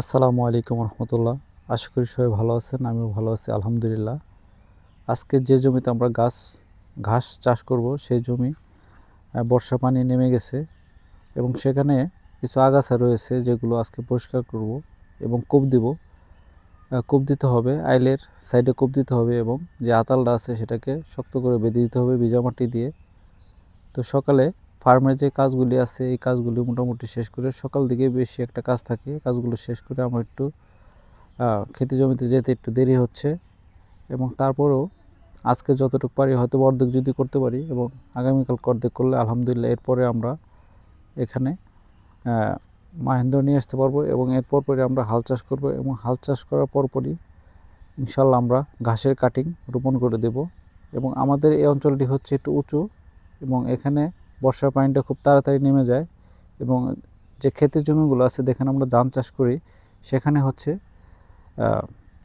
আসসালামু আলাইকুম রহমতুল্লাহ। আশা করি সবাই ভালো আছেন, আমিও ভালো আছি, আলহামদুলিল্লাহ। আজকে যে জমিতে আমরা গাছ, ঘাস চাষ করব, সেই জমি বর্ষা পানি নেমে গেছে এবং সেখানে কিছু আগাছা রয়েছে যেগুলো আজকে পরিষ্কার করব এবং কোপ দিব। কোপ দিতে হবে, আইলের সাইডে কোপ দিতে হবে এবং যে আতালটা আছে সেটাকে শক্ত করে বেঁধে দিতে হবে, ভিজা মাটি দিয়ে। তো সকালে ফার্মের যে কাজগুলি আছে, এই কাজগুলি মোটামুটি শেষ করে সকাল দিকে বেশি একটা কাজ থাকে। কাজগুলো শেষ করে আমার একটু খেতে জমিতে যেতে একটু দেরি হচ্ছে এবং তারপরেও আজকে যতটুকু পারি হয়তো অর্ধেক যদি করতে পারি এবং আগামীকাল অর্ধেক করলে আলহামদুলিল্লাহ এরপরে আমরা এখানে মাহেন্দ্র নিয়ে আসতে পারব এবং এরপর পরে আমরা হাল চাষ করব এবং হাল চাষ করার পরপরই ইনশাল্লাহ আমরা ঘাসের কাটিং রোপণ করে দেব এবং আমাদের এই অঞ্চলটি হচ্ছে একটু উঁচু এবং এখানে বর্ষার পানিটা খুব তাড়াতাড়ি নেমে যায় এবং যে ক্ষেতের জমিগুলো আছে, যেখানে আমরা ধান চাষ করি, সেখানে হচ্ছে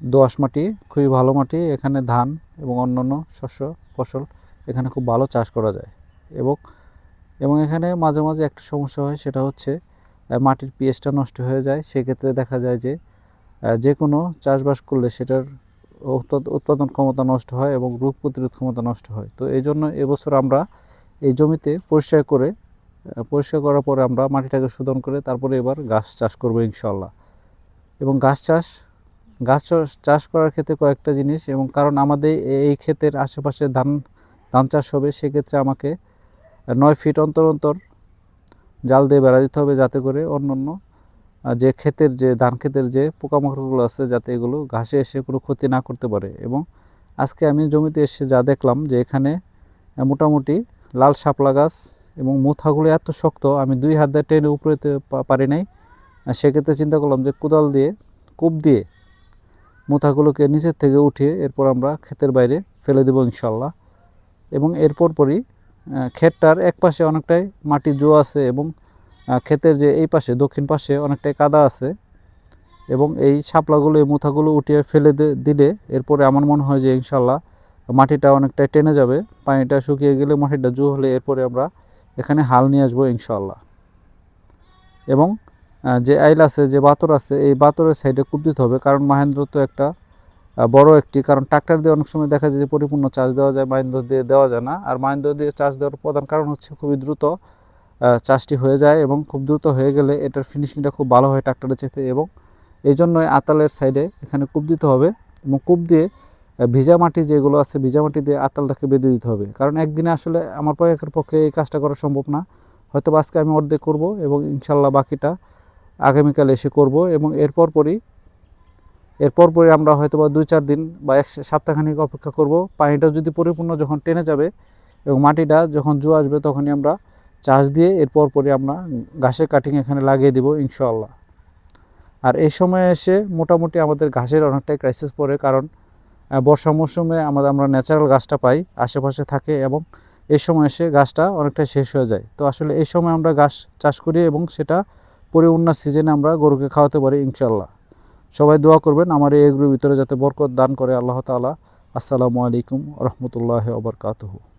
দোআঁশ মাটি, খুবই ভালো মাটি, এখানে ধান এবং অন্যান্য শস্য, ফসল এখানে খুব ভালো চাষ করা যায়। এবং এবং এখানে মাঝে মাঝে একটা সমস্যা হয়, সেটা হচ্ছে মাটির পিএইচটা নষ্ট হয়ে যায়। সেক্ষেত্রে দেখা যায় যে যে কোনো চাষবাস করলে সেটার উৎপাদন ক্ষমতা নষ্ট হয় এবং রোগ প্রতিরোধ ক্ষমতা নষ্ট হয়। তো এই জন্য এবছর আমরা এই জমিতে পরিষ্কার করে পরিষ্কার করার পরে আমরা মাটিটাকে শোধন করে তারপরে এবার গাছ চাষ করব ইনশাল্লাহ এবং গাছ চাষ, গাছ চাষ- করার ক্ষেত্রে কয়েকটা জিনিস এবং কারণ আমাদের এই ক্ষেতের আশেপাশে ধান ধান চাষ হবে, সেক্ষেত্রে আমাকে নয় ফিট অন্তর অন্তর জাল দিয়ে বেড়া দিতে হবে যাতে করে অন্য অন্য যে ক্ষেতের যে, ধান ক্ষেতের যে পোকামাকড়গুলো আছে যাতে এগুলো ঘাসে এসে কোনো ক্ষতি না করতে পারে। এবং আজকে আমি জমিতে এসে যা দেখলাম যে এখানে মোটামুটি লাল শাপলা গাছ এবং মুথাগুলো এত শক্ত, আমি দুই হাত দিয়ে টেনে উপরে পারি নাই। সেক্ষেত্রে চিন্তা করলাম যে কোদাল দিয়ে, কূপ দিয়ে মুথাগুলোকে নিচের থেকে উঠিয়ে এরপর আমরা ক্ষেতের বাইরে ফেলে দেবো ইনশাল্লাহ এবং এরপর পরই ক্ষেতটার এক পাশে অনেকটাই মাটি জো আছে এবং ক্ষেতের যে এই পাশে, দক্ষিণ পাশে অনেকটাই কাদা আছে এবং এই শাপলাগুলো, এই মুথাগুলো উঠিয়ে ফেলে দিলে এরপরে আমার মনে হয় যে ইনশাল্লাহ মাটিটা অনেকটা টেনে যাবে, পানিটা শুকিয়ে গেলে মাটিটা জো হলে এরপরে আমরা এখানে হাল নিয়ে আসব ইনশাল্লাহ এবং যে আইল আছে, যে বাতর আছে, এই বাতরের সাইডে কূপ দিতে হবে, কারণ মাহেন্দ্র তো একটা বড় একটি, কারণ ট্রাক্টর দিয়ে অনেক সময় দেখা যায় যে পরিপূর্ণ চার্জ দেওয়া যায়, মাহেন্দ্র দিয়ে দেওয়া যায় না। আর মাহেন্দ্র দিয়ে চার্জ দেওয়ার প্রধান কারণ হচ্ছে খুবই দ্রুত চাষটি হয়ে যায় এবং খুব দ্রুত হয়ে গেলে এটার ফিনিশিংটা খুব ভালো হয় ট্রাক্টরের চেতে এবং এই জন্যই আতালের সাইডে এখানে কূপ দিতে হবে এবং কূপ দিয়ে ভিজা মাটি যেগুলো আছে, ভিজা মাটি দিয়ে আতালটাকে বেঁধে দিতে হবে। কারণ একদিনে আসলে আমার পক্ষের পক্ষে এই কাজটা করা সম্ভব না। হয়তো আজকে আমি অর্ধেক করব এবং ইনশাল্লাহ বাকিটা আগামীকাল এসে করব এবং এরপর পরই এরপর পরে আমরা হয়তো বা দুই চার দিন বা এক সপ্তাহখানিক অপেক্ষা করব। পানিটা যদি পরিপূর্ণ যখন টেনে যাবে এবং মাটিটা যখন জো আসবে তখনই আমরা চাষ দিয়ে এরপর পরে আমরা ঘাসের কাটিং এখানে লাগিয়ে দিব ইনশাল্লাহ। আর এই সময় এসে মোটামুটি আমাদের ঘাসের অনেকটাই ক্রাইসিস পড়ে কারণ বর্ষা মৌসুমে আমাদের আমরা ন্যাচারাল গাছটা পাই, আশেপাশে থাকে এবং এই সময় এসে গাছটা অনেকটা শেষ হয়ে যায়। তো আসলে এই সময় আমরা গাছ চাষ করি এবং সেটা পরিপূর্ণ সিজনে আমরা গরুকে খাওয়াতে পারি ইনশাল্লাহ সবাই দোয়া করবেন আমার এই এগুলোর ভিতরে যাতে বরকত দান করে আল্লাহ তালা আসসালামু আলাইকুম রহমতুল্লাহ ওবরকাতহু